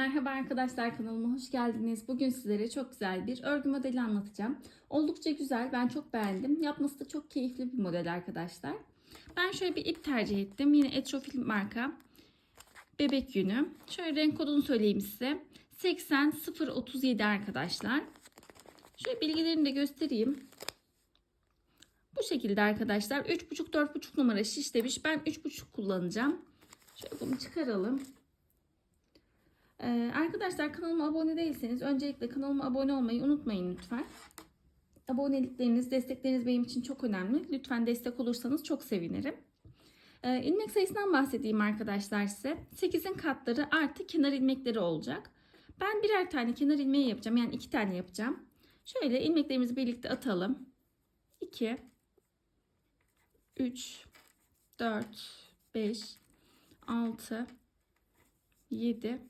Merhaba arkadaşlar kanalıma hoş geldiniz. Bugün sizlere çok güzel bir örgü modeli anlatacağım. Oldukça güzel ben çok beğendim. Yapması da çok keyifli bir model arkadaşlar. Ben şöyle bir ip tercih ettim. Yine Etrofil marka bebek yünü. Şöyle renk kodunu söyleyeyim size. 80037 arkadaşlar. Şöyle bilgilerini de göstereyim. Bu şekilde arkadaşlar 3,5-4,5 numara şiş demiş. Ben 3,5 kullanacağım. Şöyle bunu çıkaralım. Ee, arkadaşlar kanalıma abone değilseniz öncelikle kanalıma abone olmayı unutmayın lütfen. Abonelikleriniz, destekleriniz benim için çok önemli. Lütfen destek olursanız çok sevinirim. Ee, ilmek sayısından bahsedeyim arkadaşlar size. 8'in katları artı kenar ilmekleri olacak. Ben birer tane kenar ilmeği yapacağım. Yani iki tane yapacağım. Şöyle ilmeklerimizi birlikte atalım. 2 3 4 5 6 7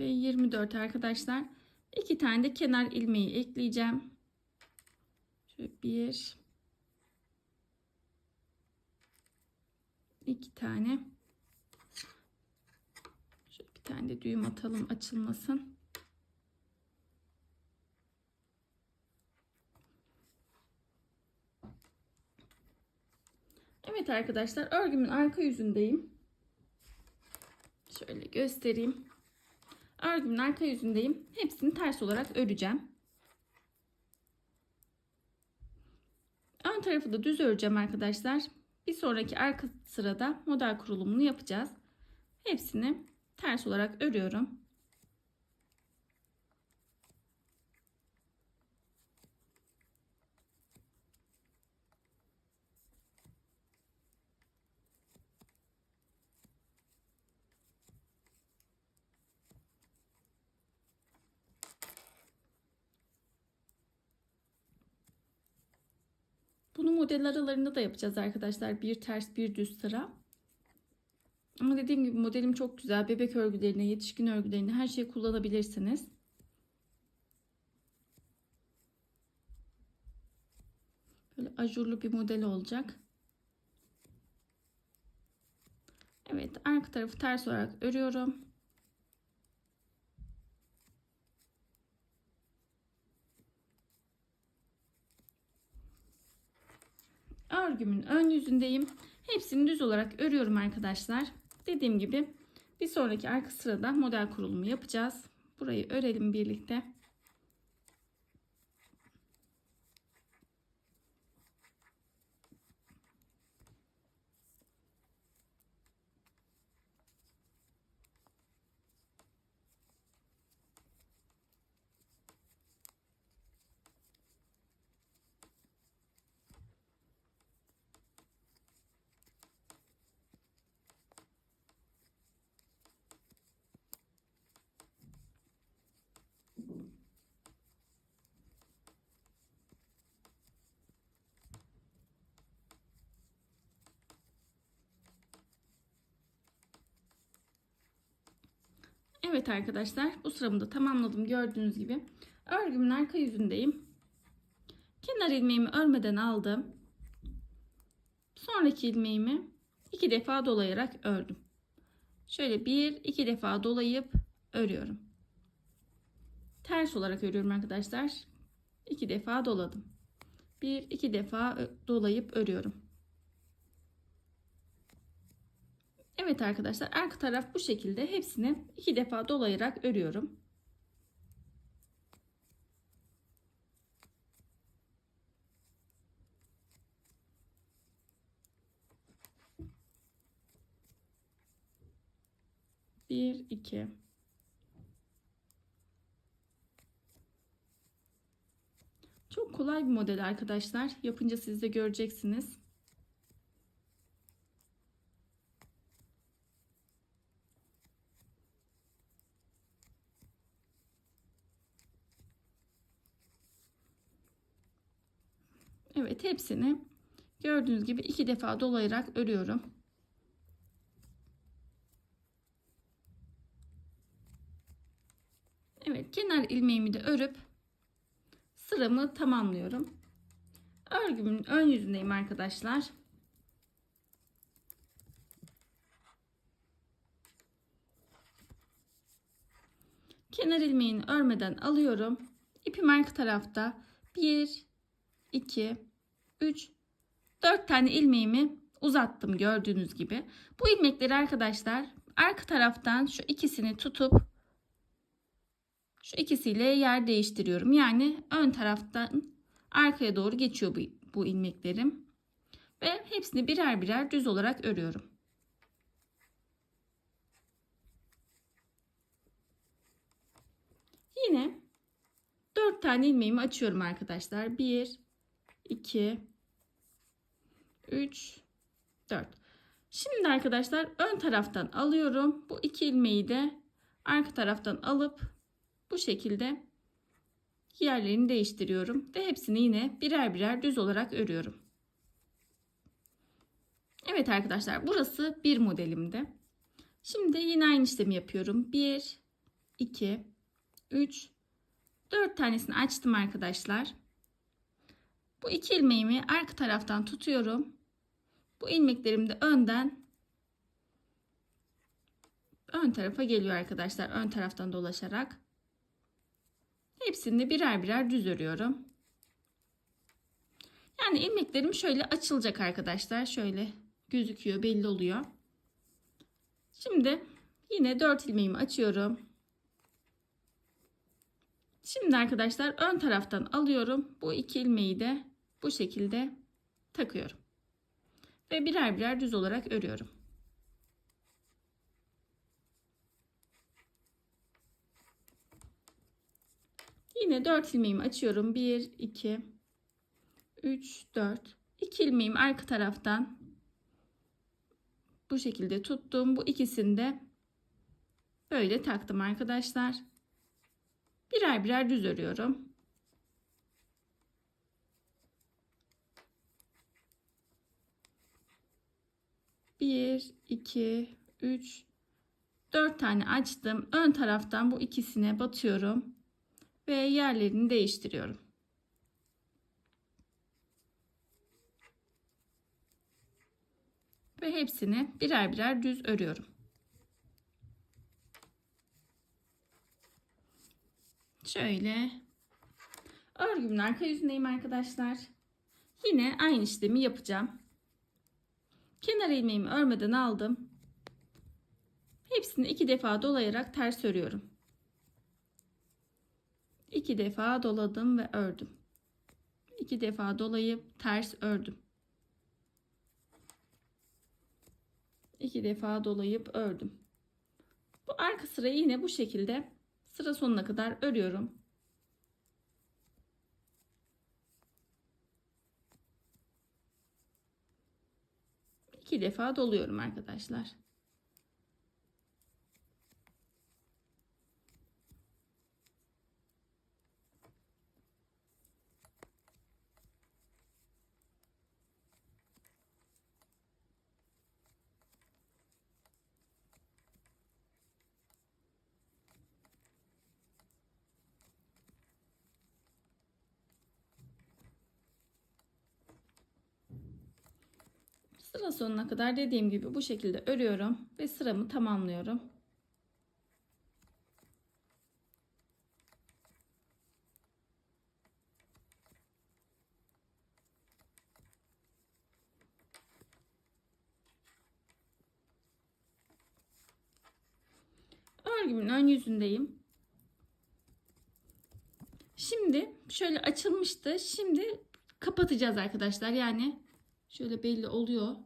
ve 24 arkadaşlar. İki tane de kenar ilmeği ekleyeceğim. Şöyle bir iki tane şöyle bir tane de düğüm atalım açılmasın. Evet arkadaşlar örgümün arka yüzündeyim. Şöyle göstereyim. Örgümün arka yüzündeyim. Hepsini ters olarak öreceğim. Ön tarafı da düz öreceğim arkadaşlar. Bir sonraki arka sırada model kurulumunu yapacağız. Hepsini ters olarak örüyorum. Bunu model aralarında da yapacağız arkadaşlar. Bir ters bir düz sıra. Ama dediğim gibi modelim çok güzel. Bebek örgülerine, yetişkin örgülerine her şeyi kullanabilirsiniz. Böyle ajurlu bir model olacak. Evet arka tarafı ters olarak örüyorum. Örgümün ön yüzündeyim. Hepsini düz olarak örüyorum arkadaşlar. Dediğim gibi bir sonraki arka sırada model kurulumu yapacağız. Burayı örelim birlikte. Evet arkadaşlar bu sıramı da tamamladım gördüğünüz gibi. Örgümün arka yüzündeyim. Kenar ilmeğimi örmeden aldım. Sonraki ilmeğimi iki defa dolayarak ördüm. Şöyle bir iki defa dolayıp örüyorum. Ters olarak örüyorum arkadaşlar. İki defa doladım. Bir iki defa dolayıp örüyorum. Evet arkadaşlar arka taraf bu şekilde hepsini iki defa dolayarak örüyorum. Bir, iki. Çok kolay bir model arkadaşlar. Yapınca siz de göreceksiniz. Evet hepsini gördüğünüz gibi iki defa dolayarak örüyorum. Evet kenar ilmeğimi de örüp sıramı tamamlıyorum. Örgümün ön yüzündeyim arkadaşlar. Kenar ilmeğini örmeden alıyorum. İpim arka tarafta 1 2 3 4 tane ilmeğimi uzattım gördüğünüz gibi. Bu ilmekleri arkadaşlar arka taraftan şu ikisini tutup şu ikisiyle yer değiştiriyorum. Yani ön taraftan arkaya doğru geçiyor bu, bu ilmeklerim. Ve hepsini birer birer düz olarak örüyorum. Yine 4 tane ilmeğimi açıyorum arkadaşlar. 1 2 3 4 Şimdi arkadaşlar ön taraftan alıyorum. Bu iki ilmeği de arka taraftan alıp bu şekilde yerlerini değiştiriyorum ve hepsini yine birer birer düz olarak örüyorum. Evet arkadaşlar burası bir modelimdi. Şimdi yine aynı işlemi yapıyorum. 1 2 3 4 tanesini açtım arkadaşlar. Bu iki ilmeğimi arka taraftan tutuyorum. Bu ilmeklerim de önden ön tarafa geliyor arkadaşlar. Ön taraftan dolaşarak. Hepsini birer birer düz örüyorum. Yani ilmeklerim şöyle açılacak arkadaşlar. Şöyle gözüküyor, belli oluyor. Şimdi yine 4 ilmeğimi açıyorum. Şimdi arkadaşlar ön taraftan alıyorum. Bu iki ilmeği de bu şekilde takıyorum. Ve birer birer düz olarak örüyorum. Yine 4 ilmeğimi açıyorum. 1, 2, 3, 4. 2 ilmeğimi arka taraftan bu şekilde tuttum. Bu ikisini de böyle taktım arkadaşlar. Birer birer düz örüyorum. Bir, iki, üç, dört tane açtım. Ön taraftan bu ikisine batıyorum ve yerlerini değiştiriyorum. Ve hepsini birer birer düz örüyorum. Şöyle örgümün arka yüzündeyim arkadaşlar. Yine aynı işlemi yapacağım. Kenar ilmeğimi örmeden aldım. Hepsini iki defa dolayarak ters örüyorum. İki defa doladım ve ördüm. İki defa dolayıp ters ördüm. İki defa dolayıp ördüm. Bu arka sırayı yine bu şekilde sıra sonuna kadar örüyorum. İki defa doluyorum arkadaşlar. Sıra sonuna kadar dediğim gibi bu şekilde örüyorum ve sıramı tamamlıyorum. Örgümün ön yüzündeyim. Şimdi şöyle açılmıştı. Şimdi kapatacağız arkadaşlar. Yani şöyle belli oluyor.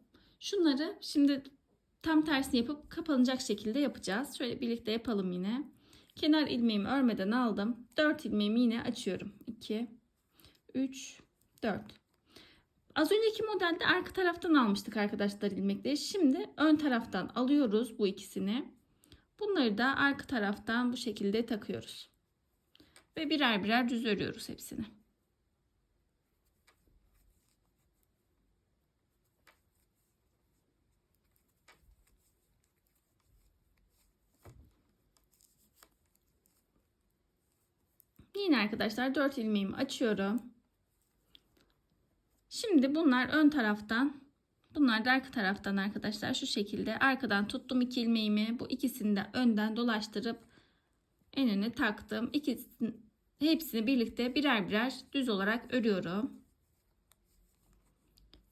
Şunları şimdi tam tersini yapıp kapanacak şekilde yapacağız. Şöyle birlikte yapalım yine. Kenar ilmeğimi örmeden aldım. 4 ilmeğimi yine açıyorum. 2 3 4 Az önceki modelde arka taraftan almıştık arkadaşlar ilmekleri. Şimdi ön taraftan alıyoruz bu ikisini. Bunları da arka taraftan bu şekilde takıyoruz. Ve birer birer düz örüyoruz hepsini. Yine arkadaşlar 4 ilmeğimi açıyorum. Şimdi bunlar ön taraftan bunlar da arka taraftan arkadaşlar şu şekilde arkadan tuttum 2 ilmeğimi bu ikisini de önden dolaştırıp en öne taktım. İkisini, hepsini birlikte birer birer düz olarak örüyorum.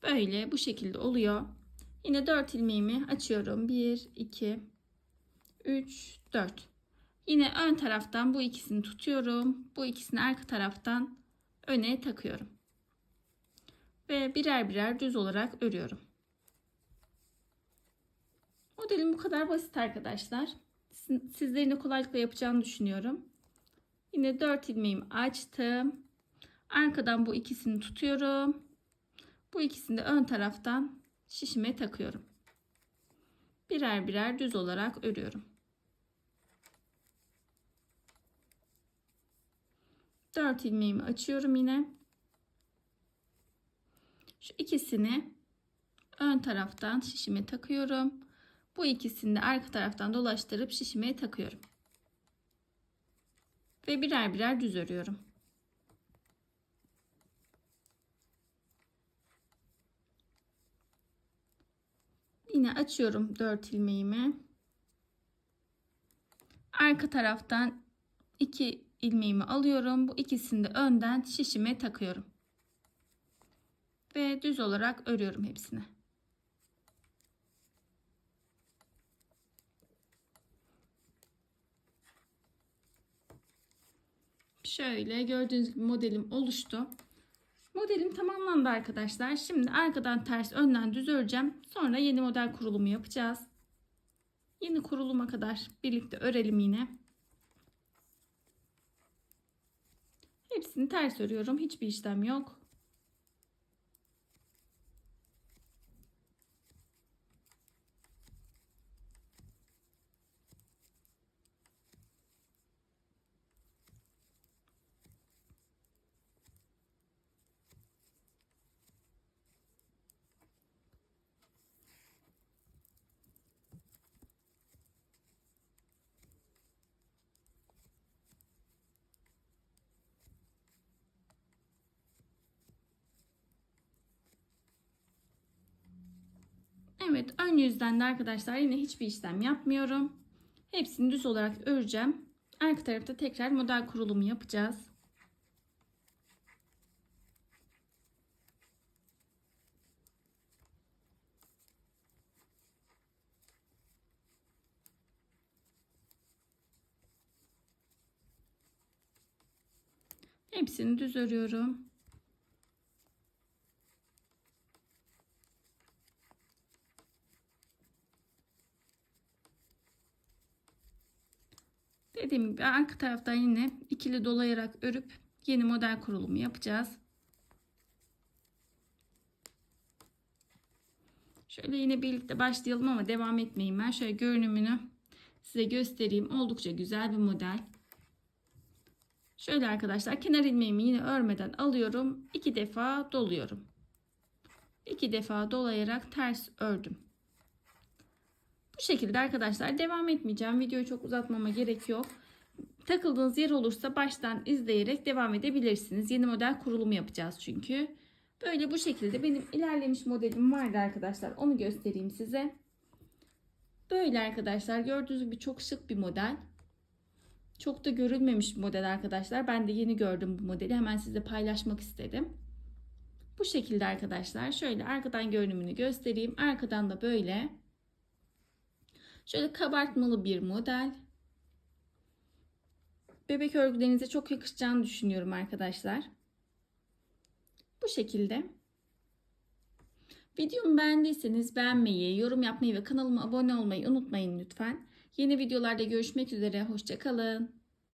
Böyle bu şekilde oluyor. Yine 4 ilmeğimi açıyorum. 1 2 3 4 Yine ön taraftan bu ikisini tutuyorum. Bu ikisini arka taraftan öne takıyorum. Ve birer birer düz olarak örüyorum. Modelim bu kadar basit arkadaşlar. Sizlerin de kolaylıkla yapacağını düşünüyorum. Yine 4 ilmeğimi açtım. Arkadan bu ikisini tutuyorum. Bu ikisini de ön taraftan şişime takıyorum. Birer birer düz olarak örüyorum. 4 ilmeğimi açıyorum yine. Şu ikisini ön taraftan şişime takıyorum. Bu ikisini de arka taraftan dolaştırıp şişime takıyorum. Ve birer birer düz örüyorum. Yine açıyorum 4 ilmeğimi. Arka taraftan 2 ilmeğimi alıyorum. Bu ikisini de önden şişime takıyorum. Ve düz olarak örüyorum hepsini. Şöyle gördüğünüz gibi modelim oluştu. Modelim tamamlandı arkadaşlar. Şimdi arkadan ters önden düz öreceğim. Sonra yeni model kurulumu yapacağız. Yeni kuruluma kadar birlikte örelim yine. Hepsini ters örüyorum. Hiçbir işlem yok. Evet ön yüzden de arkadaşlar yine hiçbir işlem yapmıyorum. Hepsini düz olarak öreceğim. Arka tarafta tekrar model kurulumu yapacağız. Hepsini düz örüyorum. Dediğim gibi arka taraftan yine ikili dolayarak örüp yeni model kurulumu yapacağız. Şöyle yine birlikte başlayalım ama devam etmeyeyim ben. Şöyle görünümünü size göstereyim. Oldukça güzel bir model. Şöyle arkadaşlar kenar ilmeğimi yine örmeden alıyorum. iki defa doluyorum. İki defa dolayarak ters ördüm. Bu şekilde arkadaşlar devam etmeyeceğim. Videoyu çok uzatmama gerek yok. Takıldığınız yer olursa baştan izleyerek devam edebilirsiniz. Yeni model kurulumu yapacağız çünkü. Böyle bu şekilde benim ilerlemiş modelim vardı arkadaşlar. Onu göstereyim size. Böyle arkadaşlar gördüğünüz gibi çok şık bir model. Çok da görülmemiş bir model arkadaşlar. Ben de yeni gördüm bu modeli. Hemen size paylaşmak istedim. Bu şekilde arkadaşlar. Şöyle arkadan görünümünü göstereyim. Arkadan da böyle Şöyle kabartmalı bir model. Bebek örgülerinize çok yakışacağını düşünüyorum arkadaşlar. Bu şekilde. Videomu beğendiyseniz beğenmeyi, yorum yapmayı ve kanalıma abone olmayı unutmayın lütfen. Yeni videolarda görüşmek üzere. Hoşçakalın.